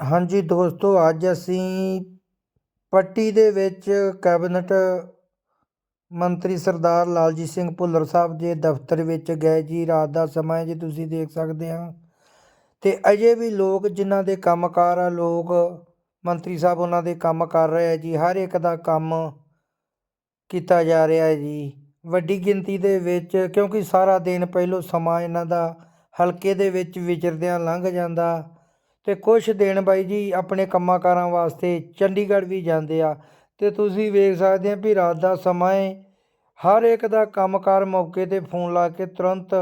ਹਾਂਜੀ ਦੋਸਤੋ, ਅੱਜ ਅਸੀਂ ਪੱਟੀ ਦੇ ਵਿੱਚ ਕੈਬਨਿਟ ਮੰਤਰੀ ਸਰਦਾਰ ਲਾਲਜੀਤ ਸਿੰਘ ਭੁੱਲਰ ਸਾਹਿਬ ਦੇ ਦਫ਼ਤਰ ਵਿੱਚ ਗਏ ਜੀ। ਰਾਤ ਦਾ ਸਮਾਂ ਜੀ, ਤੁਸੀਂ ਦੇਖ ਸਕਦੇ ਆ ਤੇ ਅਜੇ ਵੀ ਲੋਕ ਜਿਨ੍ਹਾਂ ਦੇ ਕੰਮਕਾਰ ਆ, ਲੋਕ ਮੰਤਰੀ ਸਾਹਿਬ ਉਹਨਾਂ ਦੇ ਕੰਮ ਕਰ ਰਹੇ ਆ ਜੀ। ਹਰ ਇੱਕ ਦਾ ਕੰਮ ਕੀਤਾ ਜਾ ਰਿਹਾ ਹੈ ਜੀ। ਵੱਡੀ ਗਿਣਤੀ ਦੇ ਵਿੱਚ, ਕਿਉਂਕਿ ਸਾਰਾ ਦਿਨ ਪਹਿਲੋਂ ਸਮਾਂ ਇਹਨਾਂ ਦਾ ਹਲਕੇ ਦੇ ਵਿੱਚ ਵਿਚਰਦਿਆਂ ਲੰਘ ਜਾਂਦਾ। ਤੇ ਕੁਝ ਦਿਨ ਬਾਈ ਜੀ ਆਪਣੇ ਕੰਮਾਂ ਕਾਰਾਂ ਵਾਸਤੇ ਚੰਡੀਗੜ੍ਹ ਵੀ ਜਾਂਦੇ ਆ। ਤੇ ਤੁਸੀਂ ਵੇਖ ਸਕਦੇ ਆ ਵੀ ਰਾਤ ਦਾ ਸਮਾਂ ਹੈ ਹਰ ਇੱਕ ਦਾ ਕੰਮਕਾਰ ਮੌਕੇ ਤੇ ਫੋਨ ਲਾ ਕੇ ਤੁਰੰਤ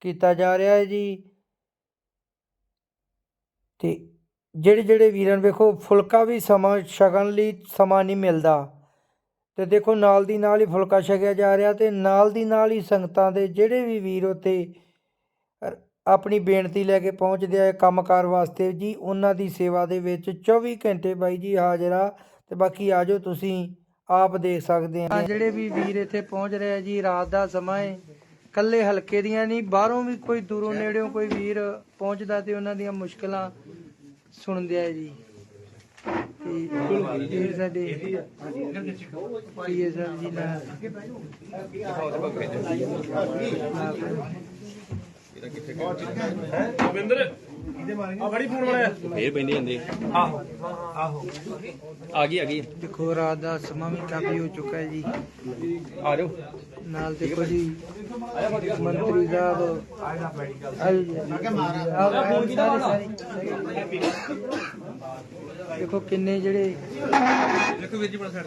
ਕੀਤਾ ਜਾ ਰਿਹਾ ਹੈ ਜੀ। ਤੇ ਜਿਹੜੇ ਜਿਹੜੇ ਵੀਰਾਂ ਵੇਖੋ, ਫੁਲਕਾ ਵੀ ਸਮਾਂ ਛਕਣ ਲਈ ਸਮਾਂ ਨਹੀਂ ਮਿਲਦਾ। ਤੇ ਦੇਖੋ ਨਾਲ ਦੀ ਨਾਲ ਹੀ ਫੁਲਕਾ ਛਕਿਆ ਜਾ ਰਿਹਾ ਤੇ ਨਾਲ ਦੀ ਨਾਲ ਹੀ ਸੰਗਤਾਂ ਦੇ ਜਿਹੜੇ ਵੀ ਵੀਰ ਉੱਤੇ ਆਪਣੀ ਬੇਨਤੀ ਲੈ ਕੇ ਪਹੁੰਚਦੇ ਆ ਕੰਮਕਾਰ ਵਾਸਤੇ। ਜੀ, ਉਹਨਾਂ ਦੀ ਸੇਵਾ ਦੇ ਵਿੱਚ 24 ਘੰਟੇ ਬਾਈ ਜੀ ਹਾਜ਼ਰ ਤੇ ਬਾਕੀ ਆਜੋ ਤੁਸੀਂ ਆਪ ਦੇਖ ਸਕਦੇ ਆ। ਜਿਹੜੇ ਵੀ ਵੀਰ ਇੱਥੇ ਪਹੁੰਚ ਰਹੇ ਆ ਜੀ, ਰਾਤ ਦਾ ਸਮਾਂ ਹੈ ਕੱਲੇ ਹਲਕੇ ਦੀਆਂ ਨਹੀਂ, ਬਾਹਰੋਂ ਵੀ ਕੋਈ ਦੂਰੋਂ ਨੇੜਿਓਂ ਕੋਈ ਵੀਰ ਪਹੁੰਚਦਾ ਤੇ ਉਹਨਾਂ ਦੀਆਂ ਮੁਸ਼ਕਲਾਂ ਸੁਣਦੇ ਆ ਜੀ। ਤੇ ਸਾਡੇ ਪੀਏ ਸਾਹਿਬ ਜੀ ਨਾਲ। ਫੇਰ ਪੈਂਦੇ ਜਾਂਦੇ। ਆਹੋ। ਆਹੋ। ਆ ਗਈ ਆ ਗਈ। ਦੇਖੋ ਰਾਤ ਦਾ ਸਮਾਂ ਵੀ ਕਾਫੀ ਹੋ ਚੁੱਕਾ ਹੈ ਜੀ। ਆ ਜਾਓ। ਨਾਲ ਦੇਖੋ ਜੀ ਮੰਤਰੀ ਸਾਹਿਬ ਆਇਓ ਜੀ। ਆਓ, ਸਾਰੇ- ਸਾਰੇ। ਦੇਖੋ ਕਿੰਨੇ ਜਿਹੜੇ ਦੇਖੋ ਵੀਰ ਜੀ ਬਣਾ ਛੱਡ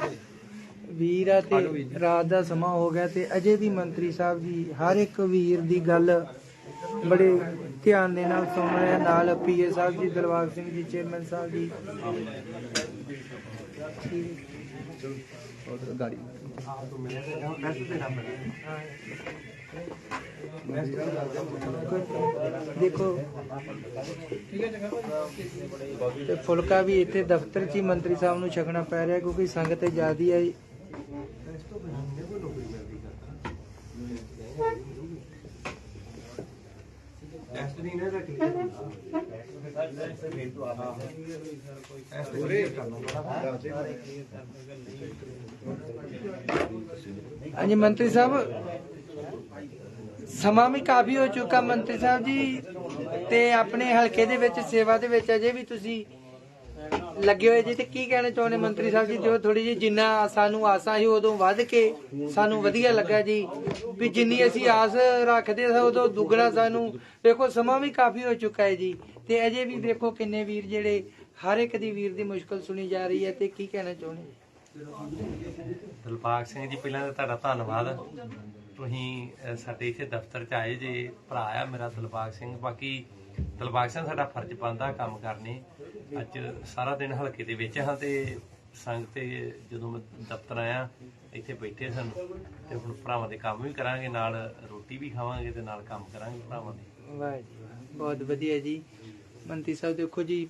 ਵੀਰ ਆ ਤੇ ਰਾਤ ਦਾ ਸਮਾਂ ਹੋ ਗਿਆ ਤੇ ਅਜੇ ਵੀ ਮੰਤਰੀ ਸਾਹਿਬ ਜੀ ਹਰ ਇੱਕ ਵੀਰ ਦੀ ਗੱਲ ਬੜੇ ਧਿਆਨ ਦੇ ਨਾਲ ਸੁਣ ਰਹੇ ਨਾਲ ਪੀਏ ਸਾਹਿਬ ਜੀ ਦਲਵਾਗ ਸਿੰਘ ਜੀ, ਚੇਅਰਮੈਨ ਸਾਹਿਬ ਜੀ। ਗਾੜੀ ਦੇਖੋ, ਤੇ ਫੁਲਕਾ ਵੀ ਇੱਥੇ ਦਫ਼ਤਰ 'ਚ ਹੀ ਮੰਤਰੀ ਸਾਹਿਬ ਨੂੰ ਛਕਣਾ ਪੈ ਰਿਹਾ ਕਿਉਂਕਿ ਸੰਗਤ ਜ਼ਿਆਦੀ ਹੈ ਹਾਂਜੀ ਮੰਤਰੀ ਸਾਹਿਬ ਸਮਾਂ ਵੀ ਕਾਫੀ ਹੋ ਚੁੱਕਾ ਮੰਤਰੀ ਸਾਹਿਬ ਜੀ ਤੇ ਆਪਣੇ ਹਲਕੇ ਦੇ ਵਿੱਚ ਸੇਵਾ ਦੇ ਵਿੱਚ ਅਜੇ ਵੀ ਤੁਸੀਂ ਲੱਗੇ ਹੋਏ ਜੀ ਤੇ ਕੀ ਕਹਿਣਾ ਚਾਹੁੰਦੇ ਮੰਤਰੀ ਸਾਹਿਬ ਜੀ? ਜੋ ਥੋੜੀ ਜੀ ਜਿੰਨਾ ਸਾਨੂੰ ਆਸਾਂ ਸੀ ਉਦੋਂ ਵੱਧ ਕੇ ਸਾਨੂੰ ਵਧੀਆ ਲੱਗਾ ਜੀ। ਵੀ ਜਿੰਨੀ ਅਸੀਂ ਆਸ ਰੱਖਦੇ ਸੀ, ਉਦੋਂ ਦੁੱਗਣਾ ਸਾਨੂੰ ਵੇਖੋ ਸਮਾਂ ਵੀ ਕਾਫੀ ਹੋ ਚੁੱਕਾ ਹੈ ਜੀ। ਤੇ ਅਜੇ ਵੀ ਵੇਖੋ ਕਿੰਨੇ ਵੀਰ ਜਿਹੜੇ ਹਰ ਇੱਕ ਦੀ ਵੀਰ ਦੀ ਮੁਸ਼ਕਲ ਸੁਣੀ ਜਾ ਰਹੀ ਹੈ ਤੇ ਕੀ ਕਹਿਣਾ ਚਾਹੁੰਦੇ? ਦਿਲਬਾਗ ਸਿੰਘ ਜੀ, ਪਹਿਲਾਂ ਤਾਂ ਤੁਹਾਡਾ ਧੰਨਵਾਦ। ਤੁਸੀਂ ਸਾਡੇ ਇੱਥੇ ਦਫ਼ਤਰ 'ਚ ਆਏ ਜੇ, ਭਰਾ ਆ ਮੇਰਾ ਦਿਲਬਾਗ ਸਿੰਘ। ਬਾਕੀ ਦਿਲਬਾਗ ਸਿੰਘ, ਸਾਡਾ ਫਰਜ਼ ਬਣਦਾ ਕੰਮ ਕਰਨੇ। ਅੱਜ ਸਾਰਾ ਦਿਨ ਹਲਕੇ ਦੇ ਵਿੱਚ ਹਾਂ ਤੇ ਸੰਗ ਤੇ ਜਦੋਂ ਮੈਂ ਦਫ਼ਤਰ ਆਇਆ ਇੱਥੇ ਬੈਠੇ ਸਨ ਤੇ ਹੁਣ ਭਰਾਵਾਂ ਦੇ ਕੰਮ ਵੀ ਕਰਾਂਗੇ ਨਾਲ ਰੋਟੀ ਵੀ ਖਾਵਾਂਗੇ ਤੇ ਨਾਲ ਕੰਮ ਕਰਾਂਗੇ ਭਰਾਵਾਂ ਦੇ। ਵਾਹ ਜੀ ਵਾਹ ਬਹੁਤ ਵਧੀਆ ਜੀ। ਮੰਤਰੀ ਸਾਹਿਬ ਦੇਖੋ ਜੀ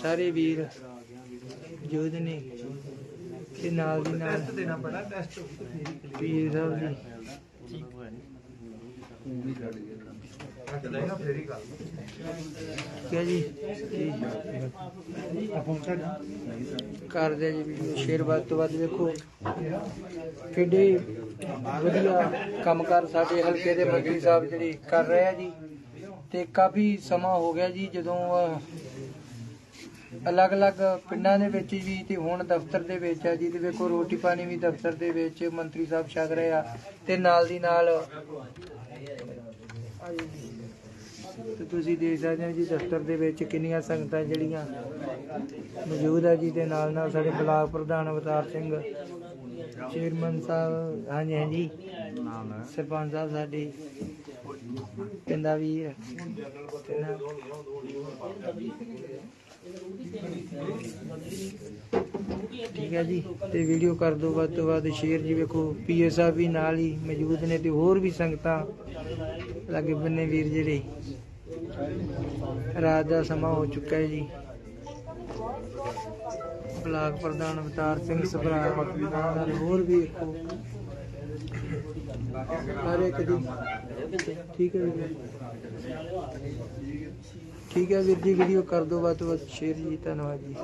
ਸਾਰੇ ਵੀਰ ਜੋਧ ਨੇ ਤੇ ਨਾਲ ਦੀ ਨਾਲ ਦੇਣਾ ਪੈਣਾ ਟੈਸਟ ਵੀਰ ਸਾਹਿਬ ਜੀ। ਕਿਆ ਜੀ? ਕਰਦੇ ਜੀ, ਵੀਡੀਓ ਸ਼ੇਅਰ ਵੱਧ ਤੋਂ ਵੱਧ ਵੇਖੋ ਕਿੱਡੇ ਵਧੀਆ ਕੰਮਕਾਰ ਸਾਡੇ ਹਲਕੇ ਦੇ ਮੰਤਰੀ ਸਾਹਿਬ ਜਿਹੜੀ ਕਰ ਰਹੇ ਆ ਜੀ। ਤੇ ਕਾਫੀ ਸਮਾਂ ਹੋ ਗਿਆ ਜੀ, ਜਦੋਂ ਅਲੱਗ-ਅਲੱਗ ਪਿੰਡਾਂ ਦੇ ਵਿੱਚ ਜੀ, ਤੇ ਹੁਣ ਦਫ਼ਤਰ ਦੇ ਵਿੱਚ ਆ ਜੀ। ਤੇ ਵੇਖੋ, ਰੋਟੀ ਪਾਣੀ ਵੀ ਦਫ਼ਤਰ ਦੇ ਵਿੱਚ ਮੰਤਰੀ ਸਾਹਿਬ ਛਕ ਰਹੇ ਆ। ਤੇ ਨਾਲ ਦੀ ਨਾਲ ਤੇ ਤੁਸੀਂ ਦੇਖ ਸਕਦੇ ਹੋ ਜੀ ਦਫ਼ਤਰ ਦੇ ਵਿੱਚ ਕਿੰਨੀਆਂ ਸੰਗਤਾਂ ਜਿਹੜੀਆਂ ਮੌਜੂਦ ਹੈ ਜੀ ਤੇ ਨਾਲ ਨਾਲ ਸਾਡੇ ਬਲਾਕ ਪ੍ਰਧਾਨ ਅਵਤਾਰ ਸਿੰਘ ਚੇਅਰਮੈਨ ਸਾਹਿਬ, ਹਾਂਜੀ ਹਾਂਜੀ। ਸਰਪੰਚ ਸਾਹਿਬ ਸਾਡੇ, ਪਿੰਡਾ ਵੀ ਠੀਕ ਹੈ ਜੀ, ਤੇ ਵੀਡੀਓ ਕਰ ਦਿਓ ਵੱਧ ਤੋਂ ਵੱਧ ਸ਼ੇਅਰ ਜੀ ਵੇਖੋ, ਪੀਏ ਸਾਹਿਬ ਵੀ ਨਾਲ ਹੀ ਮੌਜੂਦ ਨੇ ਤੇ ਹੋਰ ਵੀ ਸੰਗਤਾਂ ਲਾਗੇ ਬੰਨੇ ਵੀਰ ਜਿਹੜੇ। ਰਾਤ ਦਾ ਸਮਾਂ ਹੋ ਚੁੱਕਾ ਹੈ ਜੀ। ਬਲਾਕ ਪ੍ਰਧਾਨ ਅਵਤਾਰ ਸਿੰਘ ਸਭਰਾ ਨਾਲ ਹੋਰ ਵੀ ਵੇਖੋ ਹਰ ਇੱਕ ਦੀ ਠੀਕ ਹੈ ਜੀ। ਠੀਕ ਹੈ ਵੀਰ ਜੀ ਵੀਡੀਓ ਕਰ ਦਿਓ ਵੱਧ ਤੋਂ ਵੱਧ। ਸ਼ੇਅਰ ਜੀ, ਧੰਨਵਾਦ ਜੀ।